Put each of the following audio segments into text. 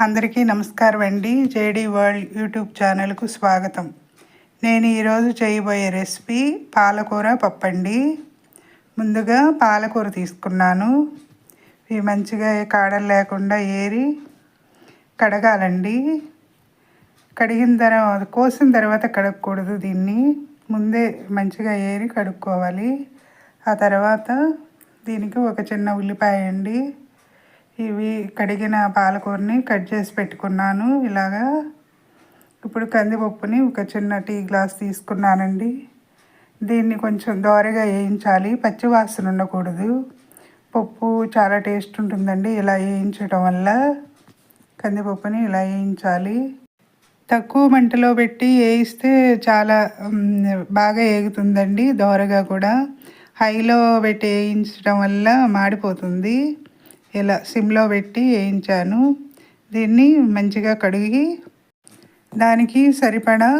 అందరికీ నమస్కారం అండి. జేడి వరల్డ్ యూట్యూబ్ ఛానల్కు స్వాగతం. నేను ఈరోజు చేయబోయే రెసిపీ పాలకూర పప్పండి. ముందుగా పాలకూర తీసుకున్నాను. ఇవి మంచిగా కాడలు లేకుండా ఏరి కడగాలండి. కడిగిన తర్వాత కోసిన తర్వాత కడగకూడదు దీన్ని. ముందే మంచిగా ఏరి కడుక్కోవాలి. ఆ తర్వాత దీనికి ఒక చిన్న ఉల్లిపాయ అండి ఇవి కడిగిన పాలకూరని కట్ చేసి పెట్టుకున్నాను. ఇలాగా ఇప్పుడు కందిపప్పుని ఒక చిన్న టీ గ్లాస్ తీసుకున్నానండి. దీన్ని కొంచెం దోరగా వేయించాలి. పచ్చి వాసన ఉండకూడదు. పప్పు చాలా టేస్ట్ ఉంటుందండి ఇలా వేయించడం వల్ల. కందిపప్పుని ఇలా వేయించాలి. తక్కువ మంటలో పెట్టి వేయిస్తే చాలా బాగా వేగుతుందండి దోరగా కూడా. హైలో పెట్టి వేయించడం వల్ల మాడిపోతుంది. ఇలా సిమ్లో పెట్టి వేయించాను. దీన్ని మంచిగా కడిగి దానికి సరిపడా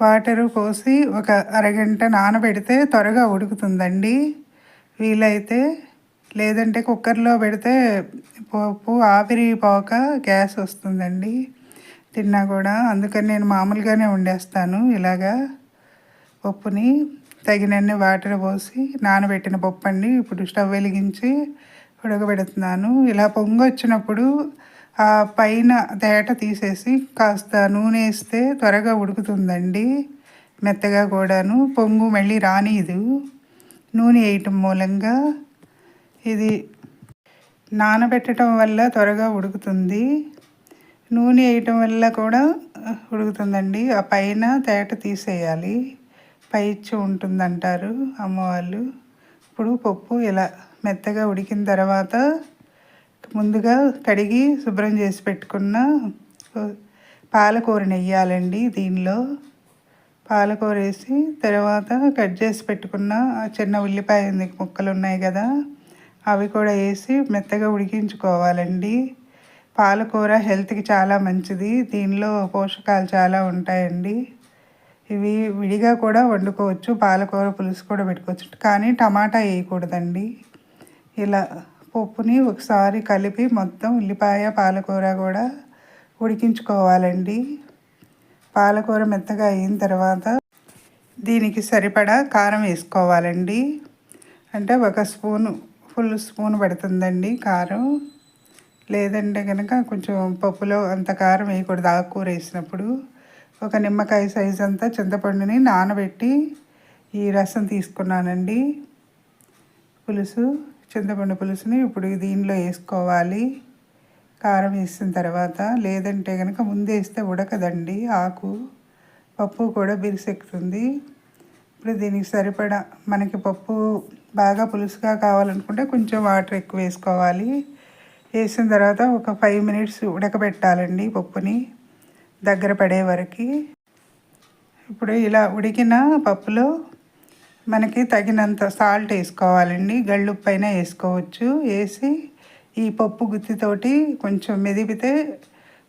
వాటరు పోసి ఒక అరగంట నానబెడితే త్వరగా ఉడుకుతుందండి. వీలైతే లేదంటే కుక్కర్లో పెడితే పోపు ఆవిరిపోక గ్యాస్ వస్తుందండి. తిన్నా కూడా అందుకని నేను మామూలుగానే వండేస్తాను ఇలాగా పప్పుని. తగినన్ని వాటర్ పోసి నానబెట్టిన పప్పు అండి ఇప్పుడు స్టవ్ వెలిగించి ఉడకబెడుతున్నాను ఇలా పొంగు వచ్చినప్పుడు ఆ పైన తేట తీసేసి కాస్త నూనె వేస్తే త్వరగా ఉడుకుతుందండి. మెత్తగా కూడాను. పొంగు మళ్ళీ రానిదు. నూనె వేయటం మూలంగా ఇది నానబెట్టడం వల్ల త్వరగా ఉడుకుతుంది. నూనె వేయటం వల్ల కూడా ఉడుకుతుందండి. ఆ పైన తేట తీసేయాలి. పైచ్చు ఉంటుందంటారు అమ్మవాళ్ళు. ఇప్పుడు పప్పు ఇలా మెత్తగా ఉడికిన తర్వాత ముందుగా కడిగి శుభ్రం చేసి పెట్టుకున్న పాలకూరని వేయాలండి దీనిలో. పాలకూర వేసి తర్వాత కట్ చేసి పెట్టుకున్న చిన్న ఉల్లిపాయ ముక్కలు ఉన్నాయి కదా అవి కూడా వేసి మెత్తగా ఉడికించుకోవాలండి. పాలకూర హెల్త్కి చాలా మంచిది దీనిలో పోషకాలు చాలా ఉంటాయండి. ఇవి విడిగా కూడా వండుకోవచ్చు పాలకూర పులుసు కూడా పెట్టుకోవచ్చు కానీ టమాటా వేయకూడదండి. ఇలా పప్పుని ఒకసారి కలిపి మొత్తం ఉల్లిపాయ పాలకూర కూడా ఉడికించుకోవాలండి. పాలకూర మెత్తగా అయిన తర్వాత దీనికి సరిపడా కారం వేసుకోవాలండి. అంటే ఒక స్పూను ఫుల్ స్పూన్ పడుతుందండి కారం. లేదంటే కనుక కొంచెం పప్పులో అంత కారం వేయకూడదు ఆకుకూర వేసినప్పుడు. ఒక నిమ్మకాయ సైజ్ అంతా చింతపండుని నానబెట్టి ఈ రసం తీసుకున్నానండి. పులుసు చింతపండు పులుసుని ఇప్పుడు దీనిలో వేసుకోవాలి. కారం వేసిన తర్వాత లేదంటే కనుక ముందే వేస్తే ఉడకదండి ఆకు. పప్పు కూడా బిరిసెక్కుతుంది. ఇప్పుడు దీనికి సరిపడా మనకి పప్పు బాగా పులుసుగా కావాలనుకుంటే కొంచెం వాటర్ ఎక్కువ వేసుకోవాలి. వేసిన తర్వాత ఒక ఫైవ్ మినిట్స్ ఉడకబెట్టాలండి పప్పుని దగ్గర పడే వరకు. ఇప్పుడు ఇలా ఉడికిన పప్పులో మనకి తగినంత సాల్ట్ వేసుకోవాలండి. గళ్ళుప్పైన వేసుకోవచ్చు. వేసి ఈ పప్పు గుత్తితోటి కొంచెం మెదిపితే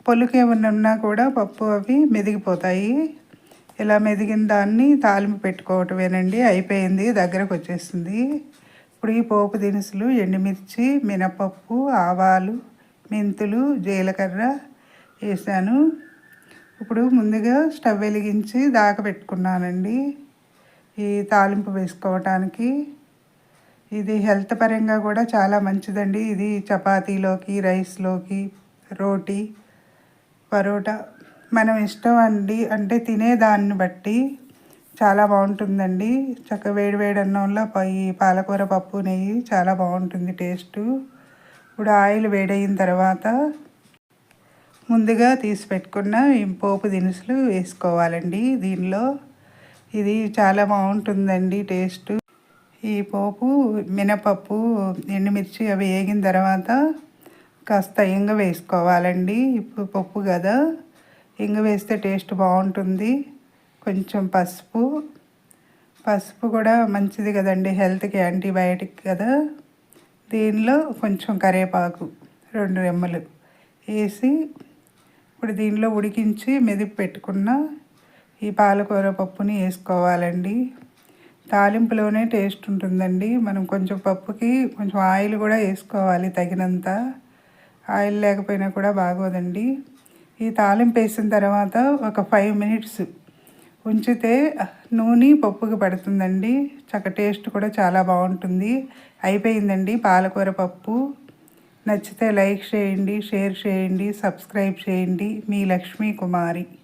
పొలుకు ఏమన్నా ఉన్నా కూడా పప్పు అవి మెదిగిపోతాయి. ఇలా మెదిగిన దాన్ని తాలింపు పెట్టుకోవటమేనండి. అయిపోయింది. దగ్గరకు వచ్చేసింది. ఇప్పుడు ఈ పోపు దినుసులు ఎండుమిర్చి మినపప్పు ఆవాలు మెంతులు జీలకర్ర వేసాను. ఇప్పుడు ముందుగా స్టవ్ వెలిగించి దాక పెట్టుకున్నానండి ఈ తాలింపు వేసుకోవటానికి. ఇది హెల్త్ పరంగా కూడా చాలా మంచిదండి. ఇది చపాతీలోకి రైస్లోకి రోటీ పరోటా. మనం ఇష్టం అండి అంటే తినేదాన్ని బట్టి చాలా బాగుంటుందండి. చక్క వేడి వేడి అన్నంలో ఈ పాలకూర పప్పు నెయ్యి చాలా బాగుంటుంది టేస్ట్. ఇప్పుడు ఆయిల్ వేడయిన తర్వాత ముందుగా తీసి పెట్టుకున్న పోపు దినుసులు వేసుకోవాలండి. దీనిలో ఇది చాలా బాగుంటుందండి టేస్ట్. ఈ పోపు మినపప్పు ఎండుమిర్చి అవి వేగిన తర్వాత కాస్త ఇంగ వేసుకోవాలండి. ఇప్పుడు పప్పు కదా. ఇంగ వేస్తే టేస్ట్ బాగుంటుంది. కొంచెం పసుపు. పసుపు కూడా మంచిది కదండి హెల్త్కి యాంటీబయాటిక్ కదా. దీనిలో కొంచెం కరివేపాకు రెండు రెమ్మలు వేసి ఇప్పుడు దీనిలో ఉడికించి మెదిపి పెట్టుకున్న ఈ పాలకూర పప్పుని వేసుకోవాలండి. తాలింపులోనే టేస్ట్ ఉంటుందండి. మనం కొంచెం పప్పుకి కొంచెం ఆయిల్ కూడా వేసుకోవాలి తగినంత. ఆయిల్ లేకపోయినా కూడా బాగోదండి. ఈ తాలింపు వేసిన తర్వాత ఒక ఫైవ్ మినిట్స్ ఉంచితే నూనె పప్పుకి పడుతుందండి. చక్క టేస్ట్ కూడా చాలా బాగుంటుంది. అయిపోయిందండి పాలకూర పప్పు. నచ్చితే లైక్ చేయండి షేర్ చేయండి సబ్స్క్రైబ్ చేయండి. మీ లక్ష్మీ కుమారి.